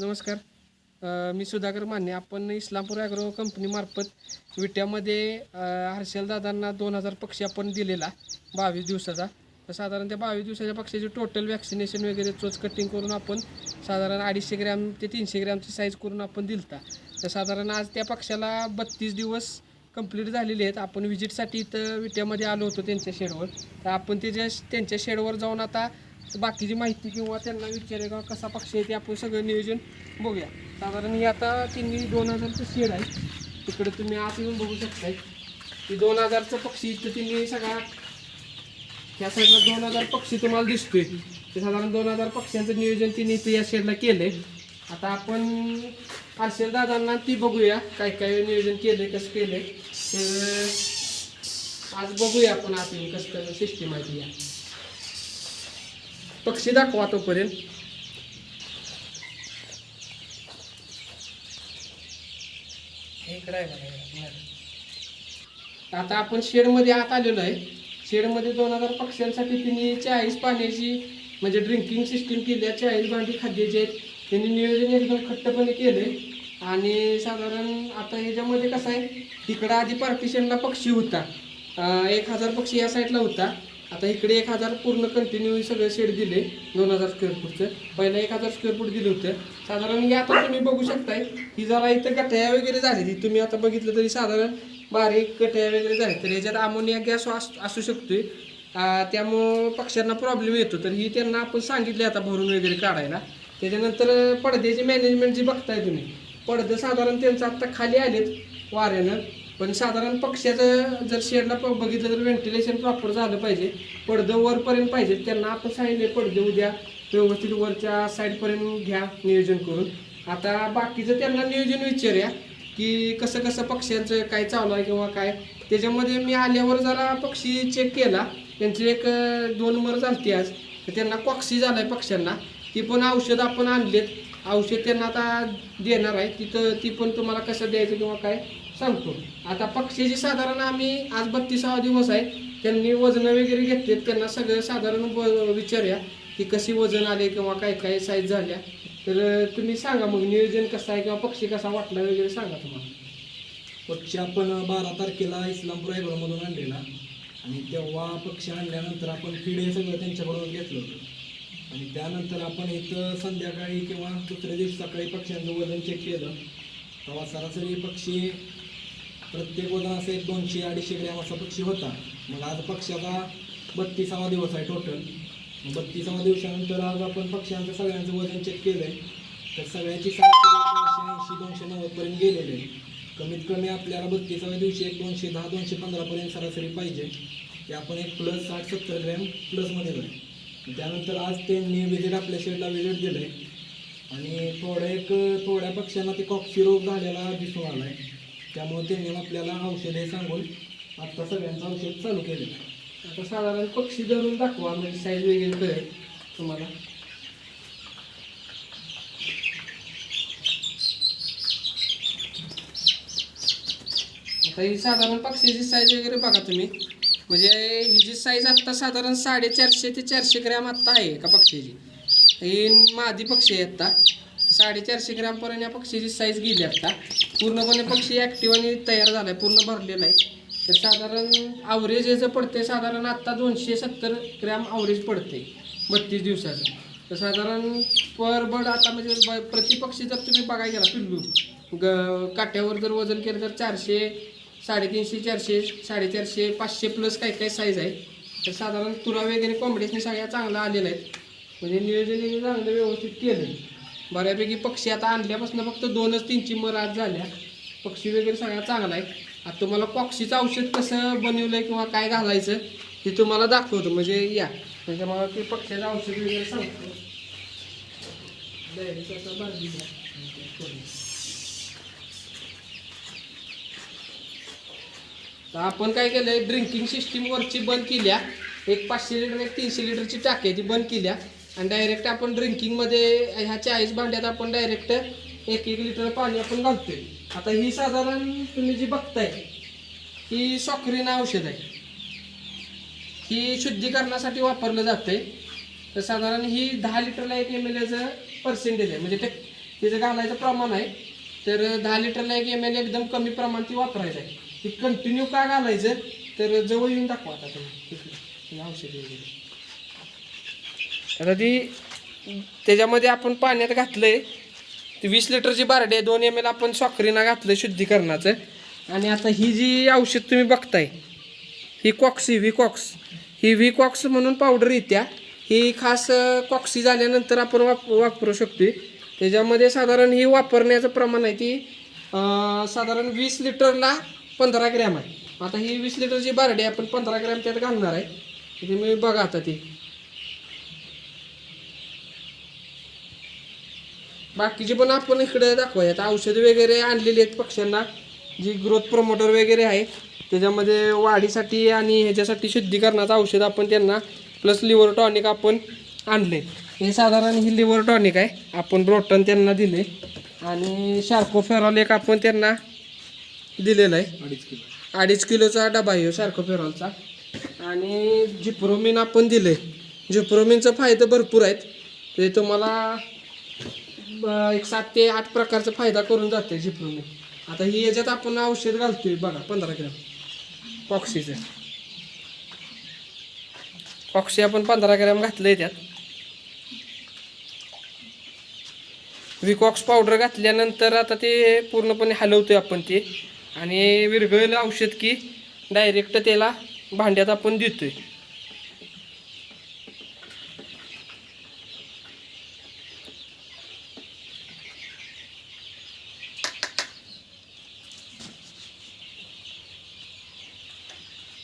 नमस्कार. मी सुधाकर माने. आपण इस्लामपूर ॲग्रो कंपनीमार्फत विट्यामध्ये हर्षल दादांना दोन हजार पक्षी आपण दिलेला बावीस दिवसाचा. तर साधारण त्या बावीस दिवसाच्या पक्षाची टोटल वॅक्सिनेशन वगैरे चोच कटिंग करून आपण साधारण अडीचशे ग्रॅम ते तीनशे ग्रॅमची साईज करून आपण दिलता. तर साधारण आज त्या पक्षाला बत्तीस दिवस कंप्लीट झालेले आहेत. आपण विजिटसाठी इथं विट्यामध्ये आलो होतो त्यांच्या शेडवर तर आपण त्याच्या त्यांच्या शेडवर जाऊन आता बाकीची माहिती किंवा त्यांना विचारे का कसा पक्षी आहे ते आपण सगळं नियोजन बघूया. साधारण ही आता तिन्ही दोन हजारचं शेड आहे. तिकडे तुम्ही आत येऊन बघू शकताय. की दोन हजारचं पक्षी इथं तिन्ही सगळा ह्या साईडला दोन हजार पक्षी तुम्हाला दिसतोय. ते साधारण दोन हजार पक्ष्यांचं नियोजन तिने इथं या शेडला केलंय. आता आपण आरशेल दादांना ती बघूया काय काय नियोजन केलंय कसं केलंय. तर आज बघूया आपण आत येऊन कसं कसं सिस्टीम आहे ती. या पक्षी दाखवा तोपर्यंत. आहे आता आपण शेडमध्ये आत आलेलो आहे. शेडमध्ये दोन हजार पक्ष्यांसाठी त्यांनी चाळीस पाण्याची म्हणजे ड्रिंकिंग सिस्टीम केली. आहे चाळीस भांडी खाद्याची आहेत त्यांनी नियोजन एकदम खट्टपणे केले आणि साधारण आता ह्याच्यामध्ये कसं आहे तिकडं आधी पार्टिशनला पक्षी होता. एक हजार पक्षी या साईडला होता. आता इकडे एक हजार पूर्ण कंटिन्यू सगळं शेड दिले दोन हजार स्क्वेअर फूटचं पहिला एक हजार स्क्वेअर फूट दिलं होतं. साधारण हे आता तुम्ही बघू शकताय ही जरा इथं गटया वगैरे झाली. ती तुम्ही आता बघितलं तरी साधारण बारीक गठ्या वगैरे झाले तर याच्यात अमोनिया गॅस असू शकतोय. त्यामुळं पक्ष्यांना प्रॉब्लेम येतो. तर ही त्यांना आपण सांगितले आता भरून वगैरे काढायला. त्याच्यानंतर पडद्याची मॅनेजमेंट जी बघताय तुम्ही पडदे साधारण त्यांचं आत्ता खाली आलेत वाऱ्यानं. पण साधारण पक्ष्याचं जर शेडला प- बघितलं तर व्हेंटिलेशन प्रॉपर झालं पाहिजे. पडदं वरपर्यंत पाहिजे. त्यांना आपण सांगितले पडदे उद्या व्यवस्थित वरच्या साईडपर्यंत घ्या नियोजन करून. आता बाकीचं त्यांना नियोजन विचारूया की कसं कसं पक्ष्यांचं काय चालू आहे किंवा काय. त्याच्यामध्ये मी आल्यावर जरा पक्षी चेक केला. त्यांची एक दोन मर झालती आज. तर त्यांना कॉक्सी आहे पक्ष्यांना. ती पण औषध आपण आणलेत. औषध त्यांना आता देणार आहे. तिथं ती पण तुम्हाला कसं द्यायचं किंवा काय सांगतो. आता पक्षीची साधारण आम्ही आज बत्तीसावा दिवस आहे त्यांनी वजनं वगैरे घेतलेत. त्यांना सगळं साधारण विचारूया की कशी वजन आले किंवा काय काय साईज झाल्या. तर तुम्ही सांगा मग नियोजन कसं आहे किंवा पक्षी कसा वाटला वगैरे सांगा तुम्हाला. पक्षी आपण बारा तारखेला इस्लामपूर ॲग्रोमधून आणलेला आणि तेव्हा पक्षी आणल्यानंतर आपण किडे सगळं त्यांच्याकडून घेतलं होतं. आणि त्यानंतर आपण इथं संध्याकाळी किंवा दुसऱ्या दिवशी सकाळी पक्ष्यांचं वजन चेक केलं. तेव्हा सरासरी पक्षी प्रत्येक वजन असं एक दोनशे अडीचशे ग्रॅम असा पक्षी होता. मग आज पक्षाचा बत्तीसावा दिवस आहे टोटल बत्तीसाव्या बत्तीसावा दिवसानंतर आज आपण पक्ष्यांचं सगळ्यांचं वजन चेक केलं आहे तर सगळ्यांची सातशे दोनशे ऐंशी दोनशे नव्वदपर्यंत गेलेले. आहे कमीत कमी आपल्याला बत्तीसाव्या दिवशी एक दोनशे दहा दोनशे पंधरापर्यंत सरासरी पाहिजे. ते आपण एक प्लस साठ सत्तर ग्रॅम प्लसमध्ये जाईल त्यानंतर आज त्यांनी विजिट आपल्या शेडला विजिट दिलं आहे आणि थोड्या एक थोड्या पक्ष्यांना ते कॉक्सी रोग झालेला दिसून आला आहे त्यामुळे त्यांनी आपल्याला औषधे सांगून आत्ता सगळ्यांचं औषध चालू केलं. आता साधारण पक्षी धरून दाखवा म्हणजे साईज वगैरे कळेल तुम्हाला. आता ही साधारण पक्षीची साईज वगैरे बघा तुम्ही. म्हणजे ही जी साईज आत्ता साधारण साडेचारशे ते चारशे ग्रॅम आत्ता आहे एका पक्षीची. ही मादी पक्षी आहे आत्ता साडेचारशे ग्रॅमपर्यंत या पक्षीची साईज गेली आत्ता पूर्णपणे पक्षी ॲक्टिव्ह आणि तयार झाला आहे पूर्ण भरलेला आहे. तर साधारण आवरेज याचं पडते साधारण आत्ता दोनशे सत्तर ग्रॅम आवरेज पडते बत्तीस दिवसाचं. तर साधारण पर बर्ड आता म्हणजे ब- जर तुम्ही बघायला गेला पिल्लू ग काट्यावर जर वजन केलं तर चारशे साडेतीनशे चारशे साडेचारशे पाचशे प्लस काय काय साईज आहे. तर साधारण तुरा वगैरे कॉम्बिनेशन सगळ्या चांगला आलेला आहे म्हणजे नियोजन चांगलं व्यवस्थित केलं. बऱ्यापैकी पक्षी आता आणल्यापासून फक्त दोनच तीनची मर आज झाल्या. पक्षी वगैरे सगळा चांगला आहे आता तुम्हाला पक्षीचं औषध कसं बनवलंय किंवा काय घालायचं हे तुम्हाला दाखवतो. म्हणजे या. म्हणजे मला ते पक्ष्याचं औषध वगैरे सांगतो. तर आपण काय केलंय? ड्रिंकिंग सिस्टीम वरची बंद केल्या. एक पाचशे लिटर एक तीनशे लिटरची टाकी ती बंद केल्या. आणि डायरेक्ट आपण ड्रिंकिंगमध्ये ह्या चाळीस भांड्यात आपण डायरेक्ट एक एक लिटर पाणी आपण घालतोय. आता ही साधारण तुम्ही जी बघताय ही सॉक्रीन औषध आहे. ही शुद्धीकरणासाठी वापरलं जाते तर साधारण ही दहा लिटरला एक एम एल एचं पर्सेंटेज आहे. म्हणजे ते तिचं घालायचं प्रमाण आहे. तर दहा लिटरला एक एम एल एकदम कमी प्रमाण ती वापरायचं आहे. ती कंटिन्यू का घालायचं? तर जवळ येऊन दाखवा आता तुम्ही. औषध वगैरे. आता ती त्याच्यामध्ये आपण पाण्यात घातलंय. ती वीस लिटरची बारडी आहे दोन एम एल आपण सॉकरीना घातलं आहे शुद्धीकरणाचं. आणि आता ही जी औषध तुम्ही बघताय ही कॉक्सी व्हिकॉक्स ही व्हिकॉक्स म्हणून पावडर येत्या ही खास कॉक्सी झाल्यानंतर आपण वाप वापरू शकतो त्याच्यामध्ये साधारण ही वापरण्याचं प्रमाण आहे ती साधारण वीस लिटरला पंधरा ग्रॅम आहे. आता ही वीस लिटरची बारडी आहे, आपण पंधरा ग्रॅम त्यात घालणार आहे. तुम्ही बघा आता ती. बाकीचे पण आपण इकडे दाखवूया आता औषधं वगैरे आणलेली आहेत पक्ष्यांना. जी ग्रोथ प्रमोटर वगैरे आहे त्याच्यामध्ये वाढीसाठी आणि ह्याच्यासाठी शुद्धीकरणाचं औषध आपण त्यांना प्लस लिव्हर टॉनिक आपण आणले हे साधारण ही लिव्हर टॉनिक आहे. आपण ब्रोटन त्यांना दिले आणि शार्कोफेरॉल एक आपण त्यांना दिलेलं आहे. अडीच किलो. अडीच किलोचा डबा आहे शार्कोफेरॉलचा आणि जिप्रोमिन आपण दिले जिप्रोमिनचा फायदे भरपूर आहेत. ते तुम्हाला एक सात ते आठ प्रकारचा फायदा करून जाते जिप्रोमिन आता ही याच्यात आपण औषध घालतोय बघा पंधरा ग्रॅम. पॉक्सीचं. पॉक्सी आपण पंधरा ग्रॅम घातलंय त्यात. विकॉक्स पावडर घातल्यानंतर आता ते पूर्णपणे हलवतोय आपण ते. आणि विरघळलं औषध की डायरेक्ट त्याला भांड्यात आपण देतोय.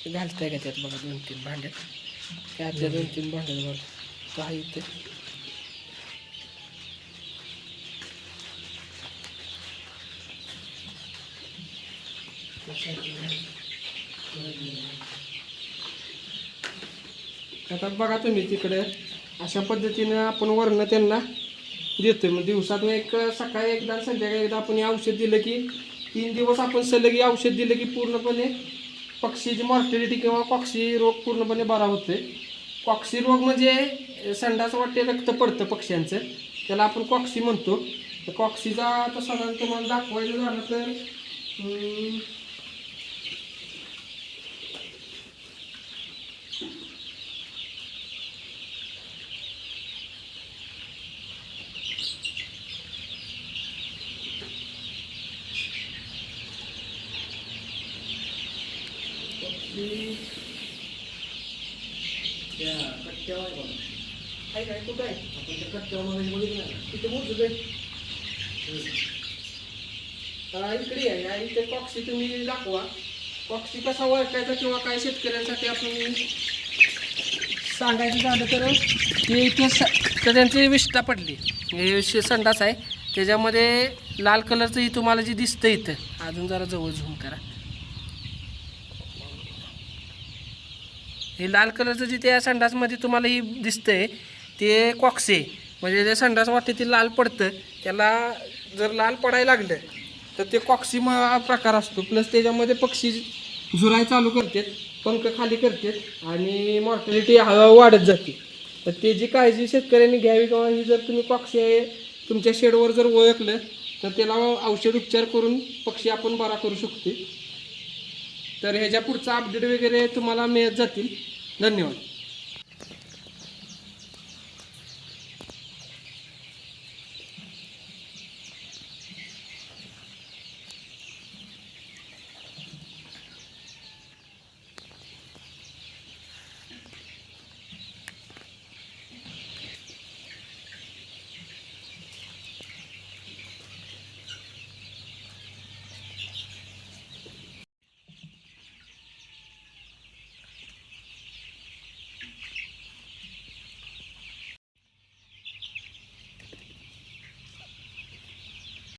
घालताय का त्यात बघा दोन तीन भांड्यात. त्यातल्या दोन तीन भांड्यात बघा तो आहे इथे. आता बघा तुम्ही तिकडे अशा पद्धतीनं आपण वर्ण त्यांना देतोय. मग दिवसातून एक सकाळी एकदा संध्याकाळी एकदा आपण औषध दिलं की तीन दिवस आपण सलग औषध दिलं की पूर्णपणे पक्षीची मॉर्टिलिटी किंवा पक्षी रोग पूर्णपणे बरा होतोय. कॉक्सी रोग म्हणजे संडास वाटते रक्त पडतं पक्ष्यांचं. त्याला आपण कॉक्सी म्हणतो. कॉक्सीचा आता साधारण तुम्हाला दाखवायचं झालं तर अं, त्या कट्ट्यावर आहे बघा आहे काय कुठं आहे आपण त्या कट्ट्यावर बघितलं ना तिथे मोजू दे हा, इकडे आहे या ते कॉक्सी तुम्ही दाखवा कॉक्सी कसा ओळखायचा किंवा काय शेतकऱ्यांसाठी आपण सांगायचं झालं तर ते इथे स तर त्यांची विष्ठा पडली हे संडास आहे त्याच्यामध्ये लाल कलरचं ही तुम्हाला जे दिसतं इथं अजून जरा जवळ झूम करा हे लाल कलरचं जे त्या संडासमध्ये तुम्हाला ही दिसतंय ते कॉक्से म्हणजे जे संडास वाटते ते लाल पडतं. त्याला जर लाल पडायला लागलं तर ते कॉक्सी प्रकार असतो. प्लस त्याच्यामध्ये पक्षी झुराय चालू करतात पंख खाली करतात आणि मॉर्टॅलिटी वाढत जाते. तर त्याची काळजी शेतकऱ्यांनी घ्यावी किंवा ही जर तुम्ही पक्षी तुमच्या शेडवर जर ओळखलं तर त्याला औषध उपचार करून पक्षी आपण बरा करू शकतो. तर ह्याच्या पुढचा अपडेट वगैरे तुम्हाला मिळत जातील. धन्यवाद.